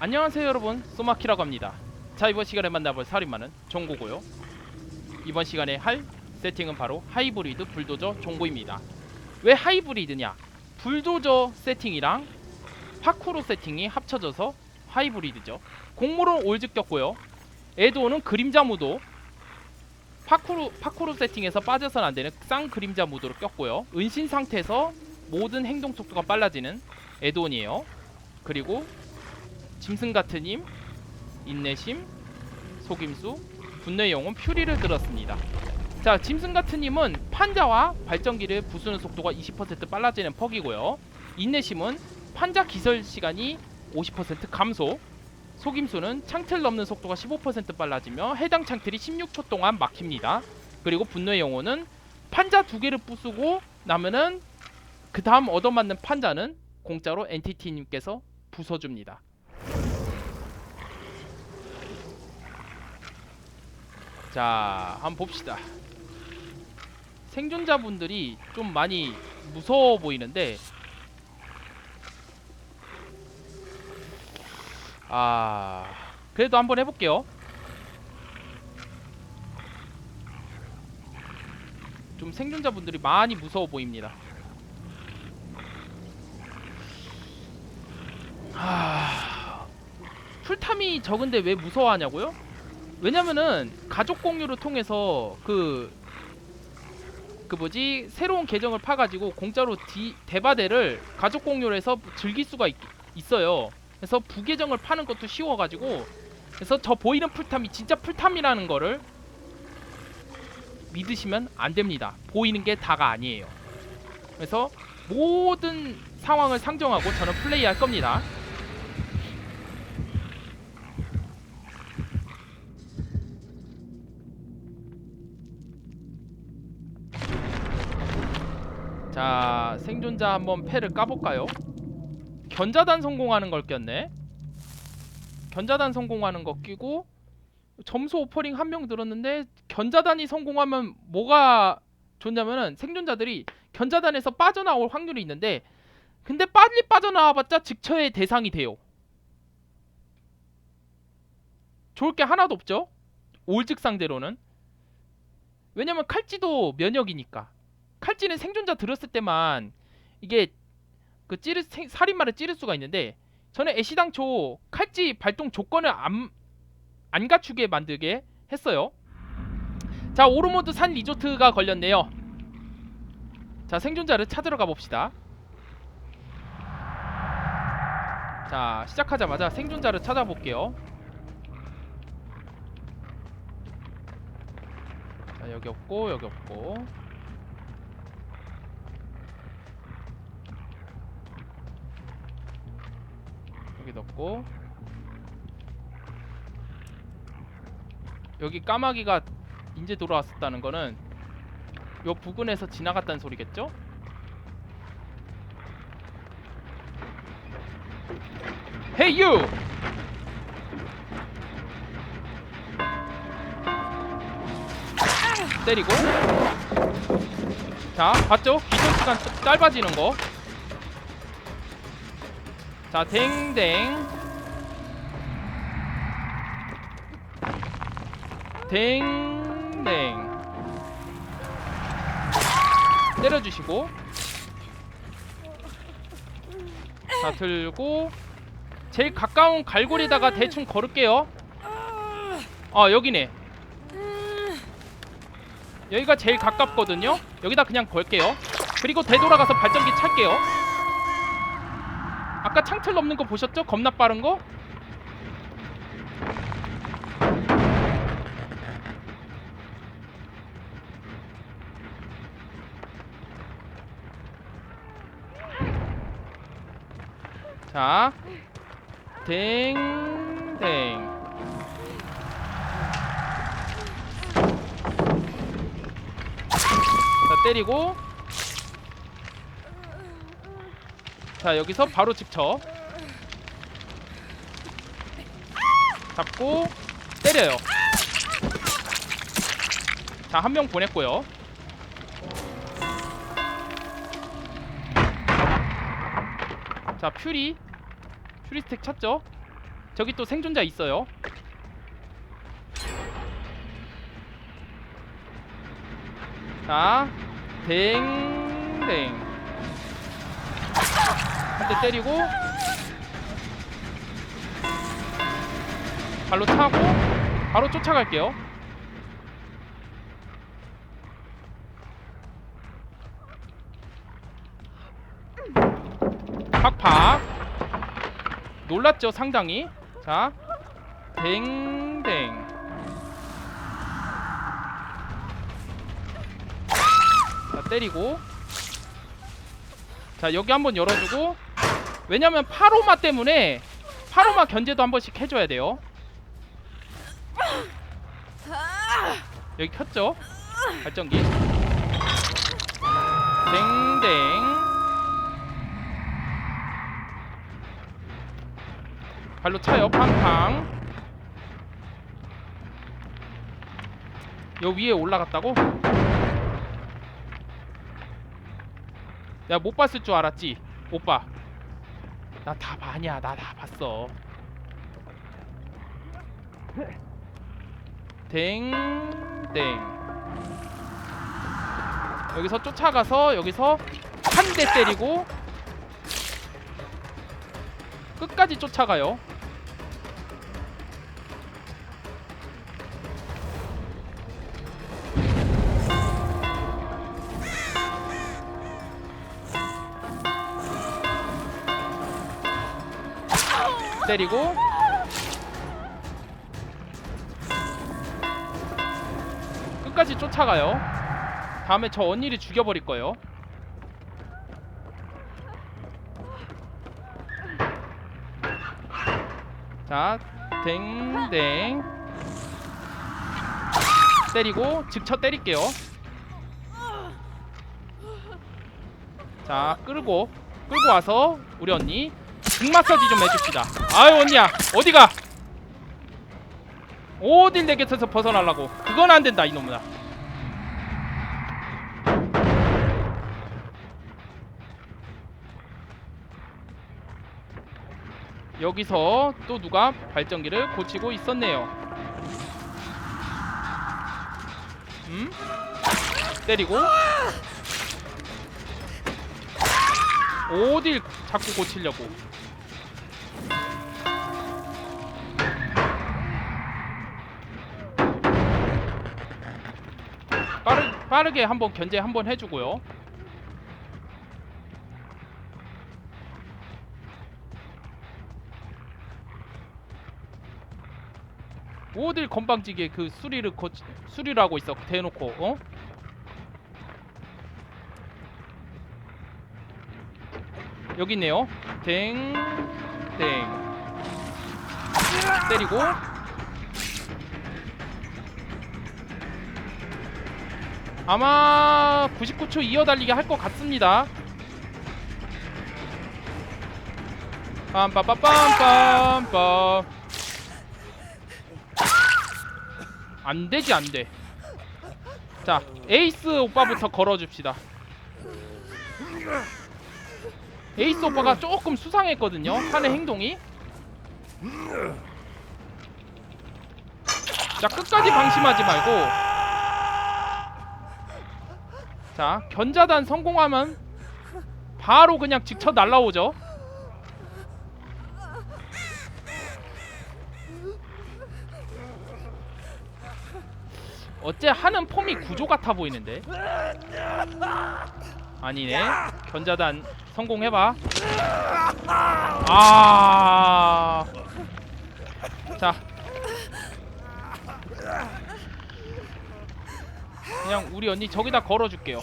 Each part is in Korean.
안녕하세요 여러분. 소마키라고 합니다. 자 이번 시간에 만나볼 살인마는 종고고요. 이번 시간에 할 세팅은 바로 하이브리드 불도저 종고입니다. 왜 하이브리드냐? 불도저 세팅이랑 파쿠르 세팅이 합쳐져서 하이브리드죠. 공물은 올즈 꼈고요. 에드오는 그림자 무도 파쿠르, 파쿠르 세팅에서 빠져선 안되는 쌍 그림자 무도로 꼈고요. 은신 상태에서 모든 행동 속도가 빨라지는 에드온이에요. 그리고 짐승 같은 힘, 인내심, 속임수, 분노의 영혼 퓨리를 들었습니다. 자, 짐승 같은 힘은 판자와 발전기를 부수는 속도가 20% 빨라지는 퍽이고요. 인내심은 판자 기설 시간이 50% 감소. 속임수는 창틀 넘는 속도가 15% 빨라지며 해당 창틀이 16초 동안 막힙니다. 그리고 분노의 영혼은 판자 두 개를 부수고 나면은 그 다음 얻어맞는 판자는 공짜로 엔티티님께서 부숴줍니다. 자, 한번 봅시다. 생존자분들이 좀 많이 무서워 보이는데 아, 그래도 한번 해볼게요. 좀 생존자분들이 많이 무서워 보입니다. 아, 풀탐이 적은데 왜 무서워하냐고요? 왜냐면은 가족 공유를 통해서 그, 그 뭐지, 새로운 계정을 파가지고 공짜로 디, 대바대를 가족 공유를 해서 즐길 수가 있, 있어요. 그래서 부계정을 파는 것도 쉬워가지고, 그래서 저 보이는 풀탐이 진짜 풀탐이라는 거를 믿으시면 안 됩니다. 보이는 게 다가 아니에요. 그래서 모든 상황을 상정하고 저는 플레이할 겁니다. 자 생존자 한번 패를 까볼까요? 견자단 성공하는 걸 꼈네. 견자단 성공하는 거 끼고 점수 오퍼링 한 명 들었는데 견자단이 성공하면 뭐가 좋냐면은 생존자들이 견자단에서 빠져나올 확률이 있는데 근데 빨리 빠져나와봤자 직처의 대상이 돼요. 좋을 게 하나도 없죠? 올직 상대로는. 왜냐면 칼찌도 면역이니까 칼찌는 생존자 들었을 때만 이게 그 찌르 생- 살인마를 찌를 수가 있는데 저는 애시 당초 칼찌 발동 조건을 안, 안 갖추게 만들게 했어요. 자 오르모드 산 리조트가 걸렸네요. 자 생존자를 찾으러 가봅시다. 자 시작하자마자 생존자를 찾아볼게요. 자 여기 없고 여기 없고 여기 넣고 여기 까마귀가 이제 돌아왔었다는 거는 요 부근에서 지나갔다는 소리겠죠? 헤이 유! 때리고 자 봤죠? 기존 시간 짜- 짧아지는 거 자, 댕댕. 댕댕. 때려주시고. 자, 들고. 제일 가까운 갈고리에다가 대충 걸을게요. 아, 여기네. 여기가 제일 가깝거든요. 여기다 그냥 걸게요. 그리고 되돌아가서 발전기 찰게요. 아까 창틀 넘는 거 보셨죠? 겁나 빠른 거? 자, 댕댕. 자, 때리고. 자, 여기서 바로 직쳐. 잡고 때려요. 자, 한 명 보냈고요. 자, 퓨리. 퓨리 스택 찾죠? 저기 또 생존자 있어요. 자, 댕댕. 한 대 때리고. 발로 차고 바로 쫓아갈게요. 팍팍. 놀랐죠 상당히. 자 댕댕. 자 때리고. 자 여기 한번 열어주고 왜냐면 파로마 때문에 파로마 견제도 한 번씩 해줘야 돼요. 여기 켰죠? 발전기. 댕댕. 발로 차요 팡팡. 여 위에 올라갔다고? 내가 못 봤을 줄 알았지 오빠 나 다 봐냐? 나 다 봤어. 댕댕. 여기서 쫓아가서 여기서 한 대 때리고 끝까지 쫓아가요 때리고 끝까지 쫓아가요. 다음에 저 언니를 죽여버릴 거예요. 자, 댕댕 때리고 직쳐 때릴게요. 자, 끌고 끌고 와서 우리 언니 등 마사지 좀 해줍시다. 아유 언니야 어디가? 어딜 내 곁에서 벗어나려고? 그건 안 된다 이놈아. 여기서 또 누가 발전기를 고치고 있었네요. 음? 때리고 어딜 자꾸 고치려고? 빠르, 빠르게 한번 견제 한번 해주고요. 어딜 건방지게 그 수리를 고 수리를 하고 있어 대놓고 어? 여기 있네요. 댕, 댕. 때리고. 아마 99초 이어 달리기 할 것 같습니다. 빰빰빰빰빰빰. 안 되지 안 돼. 자, 에이스 오빠부터 걸어줍시다. 에이스 오빠가 조금 수상했거든요. 하는 행동이. 자, 끝까지 방심하지 말고. 자, 견자단 성공하면 바로 그냥 직접 날라오죠. 어째 하는 폼이 구조 같아 보이는데. 아니네. 견자단 성공해봐. 아. 자. 그냥 우리 언니 저기다 걸어줄게요.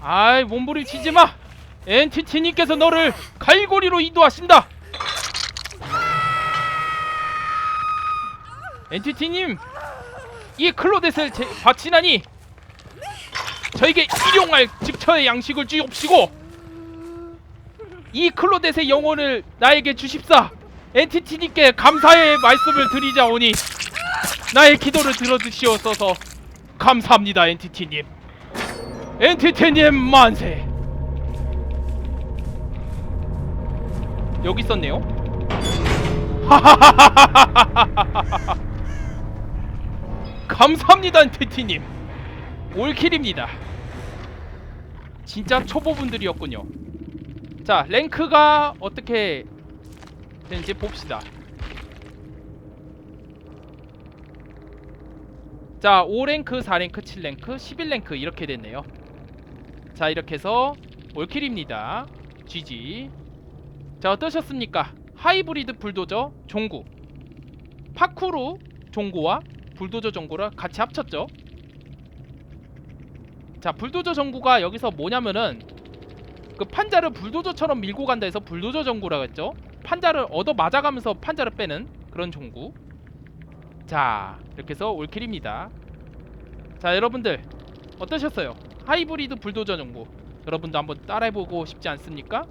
아이 몸부림 치지 마. 엔티티님께서 너를 갈고리로 인도하신다. 엔티티님, 이 클로데스를 제, 바치나니 저에게 일용할 직처의 양식을 주옵시고 이 클로데스의 영혼을 나에게 주십사. 엔티티님께 감사의 말씀을 드리자오니 나의 기도를 들어주시옵소서 감사합니다 엔티티님 엔티티님 만세 여기 있었네요. 감사합니다, 엔티티님. 올킬입니다. 진짜 초보분들이었군요. 자, 랭크가 어떻게 되는지 봅시다. 자, 5랭크, 4랭크, 7랭크, 11랭크 이렇게 됐네요. 자, 이렇게 해서 올킬입니다. GG. 자, 어떠셨습니까? 하이브리드 불도저 종구. 파쿠르 종구와 불도저 종구를 같이 합쳤죠. 자, 불도저 전구가 여기서 뭐냐면은 그 판자를 불도저처럼 밀고 간다 해서 불도저 전구라고 했죠. 판자를 얻어 맞아가면서 판자를 빼는 그런 종구. 자, 이렇게 해서 올킬입니다. 자, 여러분들 어떠셨어요? 하이브리드 불도저 전구. 여러분도 한번 따라해보고 싶지 않습니까?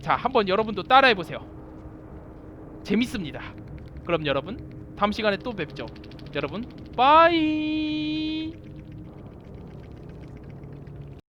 자, 한번 여러분도 따라해보세요. 재밌습니다. 그럼 여러분 다음 시간에 또 뵙죠. 여러분 빠이.